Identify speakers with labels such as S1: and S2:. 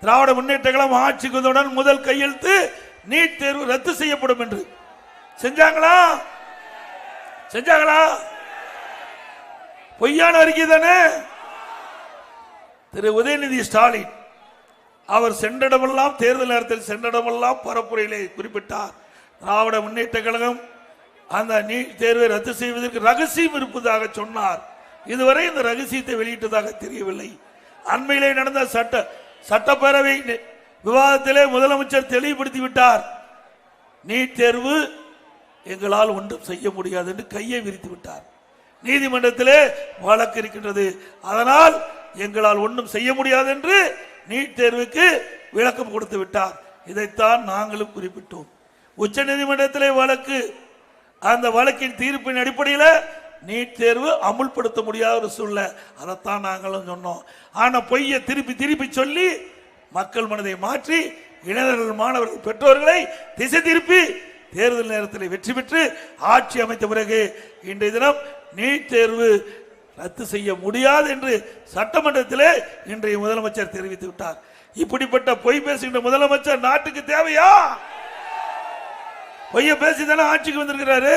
S1: திராவிட முன்னேற்ற கழகம் ஆட்சிக்கு வந்தவுடன் முதல் கையெழுத்து நீட் தேர்வு ரத்து செய்யப்படும் என்று. செஞ்சாங்களா? செஞ்சாங்களா? பொய்யான அறிக்கை தானே? திரு உதயநிதி ஸ்டாலின் அவர் சென்றடமெல்லாம் தேர்தல் நேரத்தில் சென்றடமெல்லாம் பரப்புரையிலே குறிப்பிட்டார். திராவிட முன்னேற்ற கழகம் அந்த நீட் தேர்வை ரத்து செய்வதற்கு ரகசியம் இருப்பதாக சொன்னார். இதுவரை இந்த ரகசியத்தை வெளியிட்டதாக தெரியவில்லை. அண்மையிலே நடந்த சட்ட சட்டப்பேரவை விவாதத்திலே முதலமைச்சர் தெளிவுபடுத்தி விட்டார். நீட் தேர்வு எங்களால் ஒன்றும் செய்ய முடியாது என்று கையை விரித்து விட்டார். நீதிமன்றத்திலே வழக்கு இருக்கின்றது. அதனால் எங்களால் ஒன்றும் செய்ய முடியாது என்று நீட் தேர்வுக்கு விளக்கம் கொடுத்து விட்டார். இதைத்தான் நாங்களும் குறிப்பிட்டோம். உச்ச நீதிமன்றத்திலே வழக்கு அந்த வழக்கின் தீர்ப்பின் அடிப்படையில் நீட் தேர்வு அமுல்படுத்த முடியாத ஒரு சூழ்நிலை. அதைத்தான் நாங்களும் சொன்னோம். ஆனால் பொய்யை திருப்பி திருப்பி சொல்லி மக்கள் மனதை மாற்றி இளைஞர்கள் மாணவர்கள் பெற்றோர்களை திசை திருப்பி தேர்தல் நேரத்தில் வெற்றி பெற்று ஆட்சி அமைத்த பிறகு இன்றைய தினம் நீட் தேர்வு ரத்து செய்ய முடியாது என்று சட்டமன்றத்திலே இன்றைய முதலமைச்சர் தெரிவித்து விட்டார். இப்படிப்பட்ட பொய் பேசுகின்ற முதலமைச்சர் நாட்டுக்கு தேவையா? பொய்ய பேசி தானே ஆட்சிக்கு வந்திருக்கிறாரு?